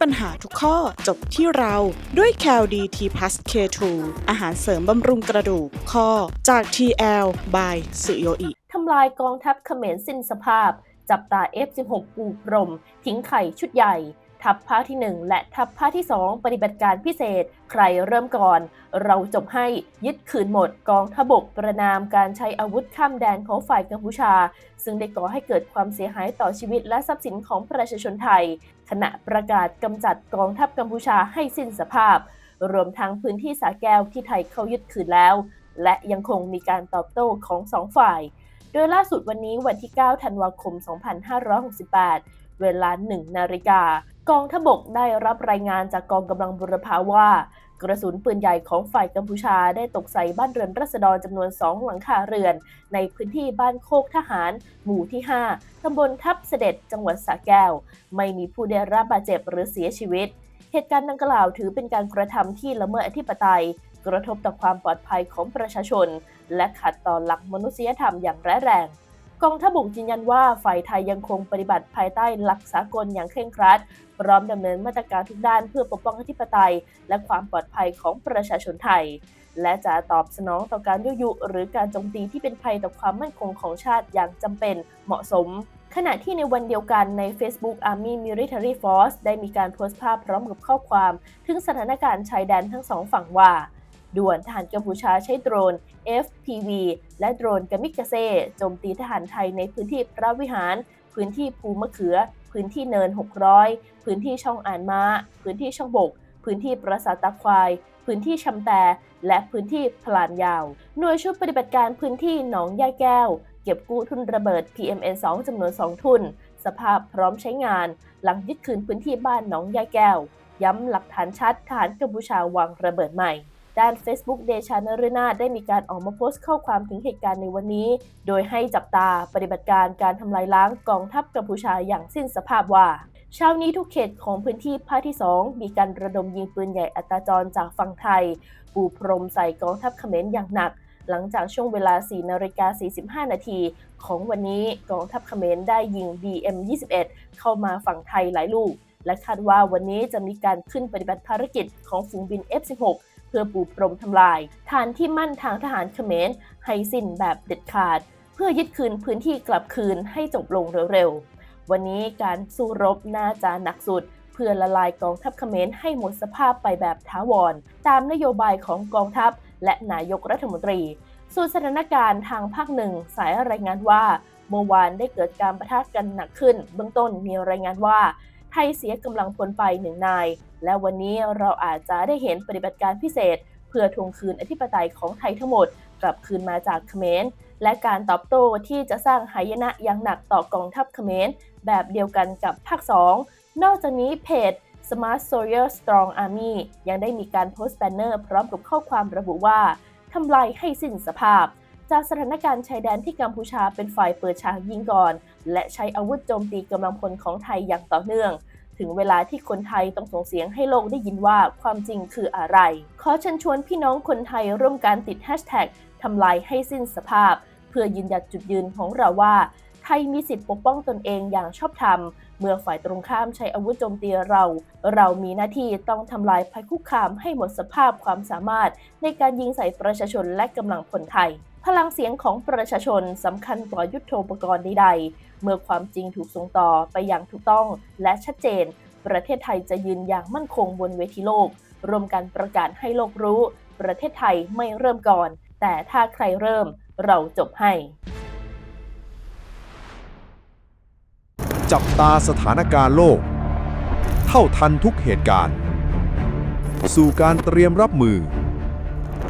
ปัญหาทุกข้อจบที่เราด้วย c a l d t plus K2 อาหารเสริมบำรุงกระดูกข้อจาก TL by สุโยอิทำลายกองทัพเขมรสิ้นสภาพ จับตา F16 ปูพรม ทิ้งไข่ชุดใหญ่ ทัพภาคที่ 1 และทัพภาคที่ 2 ปฏิบัติการพิเศษ ใครเริ่มก่อน เราจบให้ยึดคืนหมดกองทบกประนามการใช้อาวุธข้ามแดนของฝ่ายกัมพูชา ซึ่งได้ก่อให้เกิดความเสียหายต่อชีวิตและทรัพย์สินของประชาชนไทย ขณะประกาศกำจัดกองทัพกัมพูชาให้สิ้นสภาพ รวมทั้งพื้นที่สาแก้วที่ไทยเข้ายึดคืนแล้ว และยังคงมีการตอบโต้ของสองฝ่าย โดยล่าสุดวันนี้วันที่ 9 ธันวาคม 2568 เวลา 1 นาฬิกา กองทบกได้รับรายงานจากกองกำลังบุรพาว่า กระสุนปืนใหญ่ของฝ่ายกัมพูชาได้ตกใส่บ้านเรือนรัษฎรจำนวน 2 หลังคาเรือน ในพื้นที่บ้านโคกทหาร หมู่ที่ 5 ตำบลทับเสด็จจังหวัดสระแก้ว ไม่มีผู้ได้รับบาดเจ็บหรือเสียชีวิต เหตุการณ์ดังกล่าวถือเป็นการกระทำที่ละเมิดอธิปไตย กระทบต่อความปลอดภัยของประชาชน และขัดต่อหลักมนุษยธรรมอย่างร้ายแรง กองทัพบกยืนยันว่าฝ่ายไทยยังคงปฏิบัติภายใต้หลักสากลอย่างเคร่งครัด พร้อมดำเนินมาตรการทุกด้านเพื่อปกป้องอธิปไตย และความปลอดภัยของประชาชนไทย และจะตอบสนองต่อการยุยงหรือการโจมตีที่เป็นภัยต่อความมั่นคงของชาติอย่างจำเป็นเหมาะสมขณะที่ในวันเดียวกันใน Facebook Army Military Force ได้มีการโพสต์ภาพพร้อมกับข้อความ ถึงสถานการณ์ชายแดนทั้งสองฝั่งว่า ด่วนทหารกัมพูชาใช้โดรน FPV และโดรนกามิกาเซ่โจมตีทหารไทยในพื้นที่พระวิหาร พื้นที่ภูมะเขือ พื้นที่เนิน 600 พื้นที่ช่องอ่านม้า พื้นที่ช่องบก พื้นที่ปราสาทตาควาย พื้นที่ชำแตและพื้นที่พลานยาว หน่วยชุดปฏิบัติการพื้นที่หนองย่าแก้ว เก็บกู้ทุนระเบิด PMN2 จำนวน 2 ทุน สภาพพร้อมใช้งาน หลังยึดคืนพื้นที่บ้านหนองย่าแก้ว ย้ำหลักฐานชัดทหารกัมพูชาวางระเบิดใหม่ ด้าน Facebook เดชานฤนาถได้มีการออกมาโพสต์ข้อความถึงเหตุการณ์ในวันนี้ โดยให้จับตาปฏิบัติการการทำลายล้างกองทัพกัมพูชาอย่างสิ้นสภาพว่าเช้านี้ทุกเขตของพื้นที่ภาคที่ 2 มีการระดมยิงปืนใหญ่อัตราจรจากฝั่งไทย ปูพรมใส่กองทัพเขมรอย่างหนัก หลังจากช่วงเวลา 4 นาฬิกา 45 นาที ของวันนี้กองทัพเขมรได้ยิง BM-21 เข้ามาฝั่งไทยหลายลูก และคาดว่าวันนี้จะมีการขึ้นปฏิบัติภารกิจของฝูงบิน F-16 เพื่อปูพรมทำลาย ฐานที่มั่นทางทหารเขมรให้สิ้นแบบเด็ดขาด เพื่อยึดคืนพื้นที่กลับคืนให้จบลงเร็วๆ วันนี้การสู้รบน่าจะหนักสุด เพื่อละลายกองทัพเขมรให้หมดสภาพไปแบบท้าวร ตามนโยบายของกองทัพและนายกรัฐมนตรี ส่วนสถานการณ์ทางภาคหนึ่งสายรายงานว่าเมื่อวานได้เกิดการประทะกันหนักขึ้น เบื้องต้นมีรายงานว่า ไทยเสียกำลังพลไปหนึ่งนาย และวันนี้เราอาจจะได้เห็นปฏิบัติการพิเศษ เพื่อทวงคืนอธิปไตยของไทยทั้งหมด กลับคืนมาจากเขมรและการตอบโต้ที่จะสร้างหายนะอย่างหนักต่อกองทัพเขมรแบบเดียวกันกับภาค 2 นอกจากนี้เพจ Smart Soldier Strong Army ยังได้มีการโพสต์แบนเนอร์พร้อมกับข้อความระบุว่าทำลายให้สิ้นสภาพ จากสถานการณ์ชายแดนที่กัมพูชาเป็นฝ่ายเปิดฉากยิงก่อน และใช้อาวุธโจมตีกำลังพลของไทยอย่างต่อเนื่อง ถึงเวลาที่คนไทยต้องส่งเสียงให้โลกได้ยินว่าความจริงคืออะไร ขอเชิญชวนพี่น้องคนไทยร่วมกันติดแฮชแท็กทำลายให้สิ้นสภาพ เพื่อยืนหยัดจุดยืนของเราว่า ไทยมีสิทธิปกป้องตนเองอย่างชอบธรรมเมื่อฝ่ายตรงข้ามใช้อาวุธโจมตีเรา เรามีหน้าที่ต้องทำลายภัยคุกคามให้หมดสภาพความสามารถในการยิงใส่ประชาชนและกำลังพลไทย พลังเสียงของประชาชนสำคัญกว่ายุทโธปกรณ์ใดๆ เมื่อความจริงถูกส่งต่อไปอย่างถูกต้องและชัดเจน ประเทศไทยจะยืนอย่างมั่นคงบนเวทีโลก รวมกันประกาศให้โลกรู้ ประเทศไทยไม่เริ่มก่อน แต่ถ้าใครเริ่ม เราจบให้ จับตาสถานการณ์โลก เท่าทันทุกเหตุการณ์ สู่การเตรียมรับมือ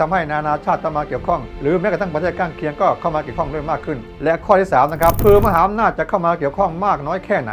ทำให้นานาชาติต้องมาเกี่ยวข้อง หรือแม้กระทั่งประเทศข้างเคียงก็เข้ามาเกี่ยวข้องด้วยมากขึ้น และข้อที่3นะครับคือมหาอำนาจจะเข้ามาเกี่ยวข้องมากน้อยแค่ไหน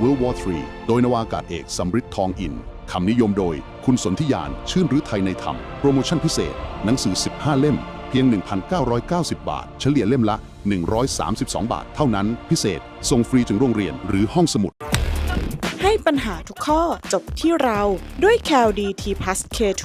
World War III โดยนวากาศเอกสำริดทองอิน คำนิยมโดยคุณสนธิยาน ชื่นหรือไทยในธรรม โปรโมชั่นพิเศษ หนังสือ 15 เล่ม เพียง 1,990 บาท เฉลี่ยเล่มละ 132 บาท เท่านั้น พิเศษ ส่งฟรีถึงโรงเรียนหรือห้องสมุด ให้ปัญหาทุกข้อจบที่เราด้วย c a l d t p l u s K2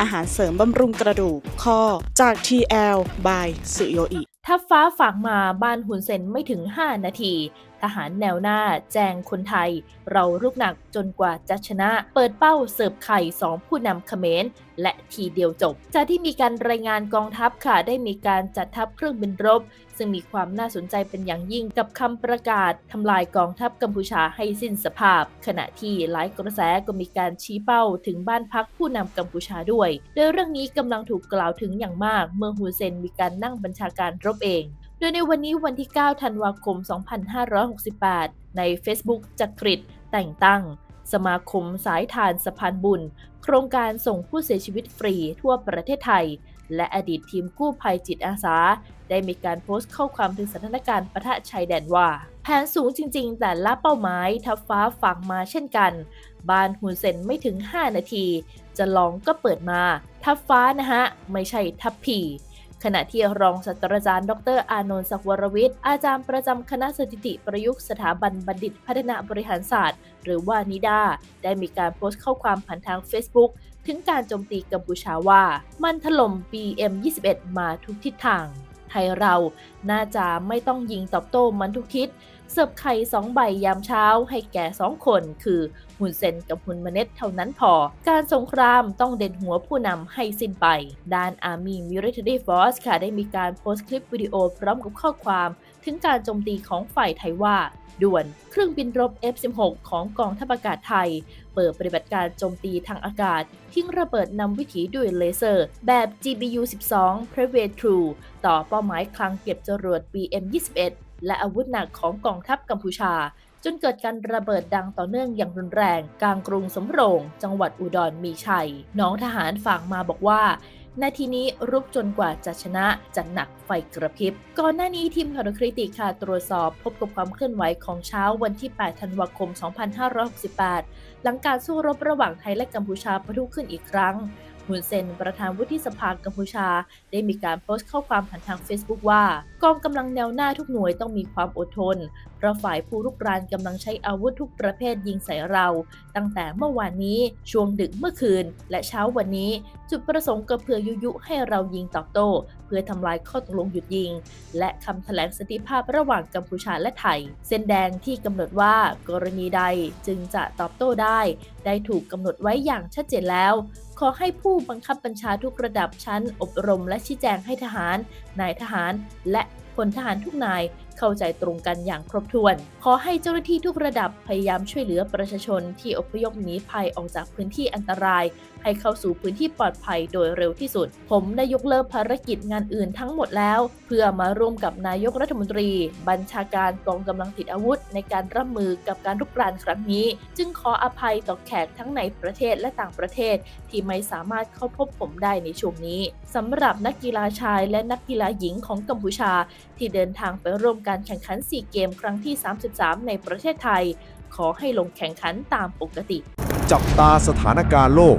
อาหารเสริมบำรุงกระดูกข้อจาก TL by สุโยอิถ้าฟ้าฝากมาบ้านหุนเซนไม่ถึง 5 นาที ทหารแนวหน้าแจงคนไทย เรารุกหนักจนกว่าจะชนะ เปิดเป้าเสิร์ฟไข่สองผู้นำเขมรและทีเดียวจบ จากที่มีการรายงานกองทัพค่ะ ได้มีการจัดทัพเครื่องบินรบ ซึ่งมีความน่าสนใจเป็นอย่างยิ่งกับคำประกาศทำลายกองทัพกัมพูชาให้สิ้นสภาพ ขณะที่หลายกระแสก็มีการชี้เป้าถึงบ้านพักผู้นำกัมพูชาด้วย โดยเรื่องนี้กำลังถูกกล่าวถึงอย่างมาก เมื่อฮูเซนมีการนั่งบัญชาการรบเอง ดยในวันนี้วันที่ 9 ธันวาคม 2568 ใน Facebook จักริดแต่งตั้ง สมาคมสายทานสะพานบุญ โครงการส่งผู้เสียชีวิตฟรีทั่วประเทศไทย และอดีตทีมกู้ภัยจิตอาสา ได้มีการโพสต์ข้อความถึงสถานการณ์ปะทะชายแดนว่า แผนสูงจริง ๆ แต่ละเป้าหมายทับฟ้าฝังมาเช่นกันบ้านหุนเซนไม่ถึง 5 นาที จะลองก็เปิดมา ทับฟ้านะฮะ ไม่ใช่ทับผี ขณะที่รองศาสตราจารย์ ดร อานนท์ศักวรวิทย์ อาจารย์ประจำคณะสถิติประยุกต์สถาบันบัณฑิตพัฒนาบริหารศาสตร์ หรือว่านิดา ได้มีการโพสต์ข้อความผ่านทาง Facebook ถึงการโจมตีกัมพูชาว่า มันถล่ม BM21 มาทุกทิศทางไทยเราน่าจะไม่ต้องยิงตอบโต้มันทุกทิศ เสิร์ฟไข่สองใบยามเช้าให้แก่สองคน คือหุนเซนกับหุนมเน็ตเท่านั้นพอ การสงครามต้องเด่นหัวผู้นำให้สิ้นไป ด้าน Army Military Force ค่ะได้มีการโพสต์คลิปวิดีโอพร้อมกับข้อความ ถึงการโจมตีของฝ่ายไทยว่า ด่วนเครื่องบินรบ F-16 ของกองทัพอากาศไทย เปิดปฏิบัติการโจมตีทางอากาศ ทิ้งระเบิดนำวิถีด้วยเลเซอร์ แบบ GBU-12 Private True ต่อเป้าหมายคลังเก็บจรวด BM-21 และอาวุธหนักของกองทัพกัมพูชา จนเกิดการระเบิดดังต่อเนื่องอย่างรุนแรง กลางกรุงสำโรง จังหวัดอุดรมีชัย น้องทหารฝากมาบอกว่านาทีนี้รุกจนกว่าจะชนะจะหนักไฟกระพริบ ก่อนหน้านี้ทีมข่าวคริติค่ะตรวจสอบพบกับความเคลื่อนไหวของเช้าวันที่ 8 ธันวาคม 2568 หลังการสู้รบระหว่างไทยและกัมพูชาปะทุขึ้นอีกครั้ง ฮุนเซนประธานวุฒิสภากัมพูชา ได้มีการโพสต์ข้อความผ่านทาง Facebook ว่า กองกำลังแนวหน้าทุกหน่วยต้องมีความอดทน เพราะฝ่ายผู้รุกรานกำลังใช้อาวุธทุกประเภทยิงใส่เรา ตั้งแต่เมื่อวานนี้ช่วงดึกเมื่อคืน และเช้าวันนี้ จุดประสงค์ก็เพื่อยุยุให้เรายิงตอบโต้ เพื่อทำลายข้อตกลงหยุดยิง และคำแถลงสันติภาพระหว่างกัมพูชาและไทย เส้นแดงที่กำหนดว่ากรณีใดจึงจะตอบโต้ได้ ได้ถูกกำหนดไว้อย่างชัดเจนแล้วขอให้ผู้บังคับบัญชาทุกระดับชั้นอบรมและชี้แจงให้ทหาร นายทหาร และพลทหารทุกนาย เข้าใจตรงกันอย่างครบถ้วน ขอให้เจ้าหน้าที่ทุกระดับพยายามช่วยเหลือประชาชนที่อพยพหนีภัยออกจากพื้นที่อันตราย ให้เข้าสู่พื้นที่ปลอดภัยโดยเร็วที่สุด ผมได้ยกเลิกภารกิจงานอื่นทั้งหมดแล้ว เพื่อมาร่วมกับนายกรัฐมนตรี บัญชาการกองกำลังติดอาวุธ ในการรับมือกับการรุกรานครั้งนี้ จึงขออภัยต่อแขกทั้งในประเทศและต่างประเทศ ที่ไม่สามารถเข้าพบผมได้ในช่วงนี้สำหรับนักกีฬาชายและนักกีฬาหญิงของกัมพูชา ที่เดินทางไปร่วมการแข่งขัน 4 เกมครั้งที่ 33 ในประเทศไทย ขอให้ลงแข่งขันตามปกติ จับตาสถานการณ์โลก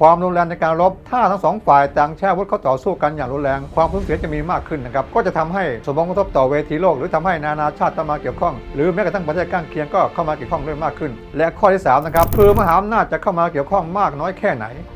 ความรุนแรงในการรบ ถ้าทั้งสองฝ่ายต่างแช่วุธเข้าต่อสู้กันอย่างรุนแรง ความสูญเสียจะมีมากขึ้นนะครับ ก็จะทำให้สมองกระทบต่อเวทีโลก หรือทำให้นานาชาติตามาเกี่ยวข้อง หรือแม้กระทั่งประเทศข้างเคียงก็เข้ามาเกี่ยวข้องด้วยมากขึ้น และข้อที่สามนะครับคือมหาอำนาจจะเข้ามาเกี่ยวข้องมากน้อยแค่ไหน